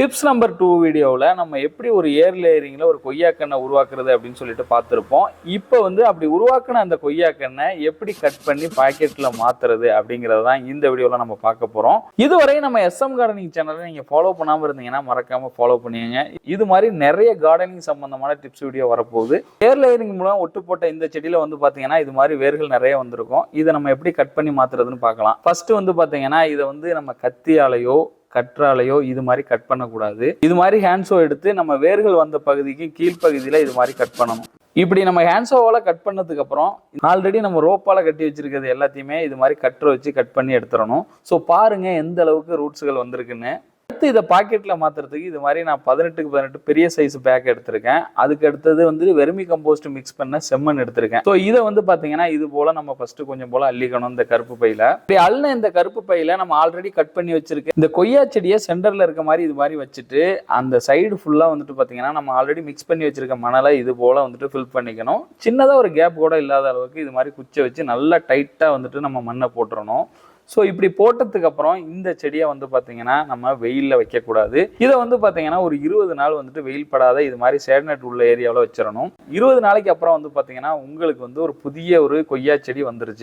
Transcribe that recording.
Tips number two வீடியோவில் நம்ம எப்படி ஒரு ஏர் லேயரிங்கில் ஒரு கொய்யாக்கண்ணை உருவாக்குறது அப்படின்னு சொல்லிட்டு பார்த்துருப்போம். இப்போ வந்து அப்படி உருவாக்கின அந்த கொய்யாக்கண்ணை எப்படி கட் பண்ணி பாக்கெட்டில் மாற்றுறது அப்படிங்கிறது தான் இந்த வீடியோவில் நம்ம பார்க்க போகிறோம் இதுவரை நம்ம எஸ்எம் கார்டனிங் சேனலை நீங்கள் ஃபாலோ பண்ணாமல் இருந்தீங்கன்னா மறக்காமல் ஃபாலோ பண்ணுவீங்க இது மாதிரி நிறைய கார்டனிங் சம்பந்தமான டிப்ஸ் வீடியோ வரப்போகுது. ஏர் லேயரிங் மூலம் ஒட்டு போட்ட இந்த செடியில் வந்து பார்த்தீங்கன்னா இது மாதிரி வேர்கள் நிறைய வந்திருக்கும். இதை நம்ம எப்படி கட் பண்ணி மாற்றுறதுன்னு பார்க்கலாம். ஃபர்ஸ்ட் வந்து பார்த்தீங்கன்னா இதை வந்து நம்ம கத்தியாலேயோ கற்றாலையோ இது மாதிரி கட் பண்ணக்கூடாது. இது மாதிரி ஹேண்ட்ஸோ எடுத்து நம்ம வேர்கள் வந்த பகுதிக்கு கீழ்ப்பகுதியில் இது மாதிரி கட் பண்ணணும். இப்படி நம்ம ஹேண்ட்ஸோவால் கட் பண்ணதுக்கு அப்புறம் ஆல்ரெடி நம்ம ரோப்பால் கட்டி வச்சிருக்கிறது எல்லாத்தையுமே இது மாதிரி கட்டரை வச்சு கட் பண்ணி எடுத்துடணும். ஸோ பாருங்கள் எந்த அளவுக்கு ரூட்ஸுகள் வந்திருக்குன்னு. அடுத்து இதை பாக்கெட்டில் மாற்றுறதுக்கு இது மாதிரி நான் பதினெட்டுக்கு பதினெட்டு பெரிய சைஸ் பேக் எடுத்திருக்கேன். அதுக்கு அடுத்தது வந்து வெர்மி கம்போஸ்ட் மிக்ஸ் பண்ண செம்மண் எடுத்திருக்கேன். ஸோ இதை வந்து பார்த்தீங்கன்னா இது போல் நம்ம ஃபஸ்ட்டு கொஞ்சம் போல் அள்ளிக்கணும் இந்த கருப்பு பையில். இப்படி அள்ளின இந்த கருப்பு பையில் நம்ம ஆல்ரெடி கட் பண்ணி வச்சிருக்கேன் இந்த கொய்யா செடியை சென்டரில் இருக்க மாதிரி இது மாதிரி வச்சுட்டு அந்த சைடு ஃபுல்லாக வந்துட்டு பார்த்தீங்கன்னா நம்ம ஆல்ரெடி மிக்ஸ் பண்ணி வச்சிருக்க மணலை இது போல் வந்துட்டு ஃபில் பண்ணிக்கணும். சின்னதாக ஒரு கேப் கூட இல்லாத அளவுக்கு இது மாதிரி குச்சை வச்சு நல்லா டைட்டாக வந்துட்டு நம்ம மண்ணை போட்டுறணும். ஸோ இப்படி போட்டதுக்கு அப்புறம் இந்த செடியை வந்து பார்த்தீங்கன்னா நம்ம வெயிலில் வைக்கக்கூடாது. இதை வந்து பார்த்தீங்கன்னா ஒரு இருபது நாள் வந்துட்டு வெயில் படாத இது மாதிரி சேடநட் உள்ள ஏரியாவில் வச்சிடணும். இருபது நாளைக்கு அப்புறம் வந்து பார்த்தீங்கன்னா உங்களுக்கு வந்து ஒரு புதிய ஒரு கொய்யா செடி வந்துருச்சு.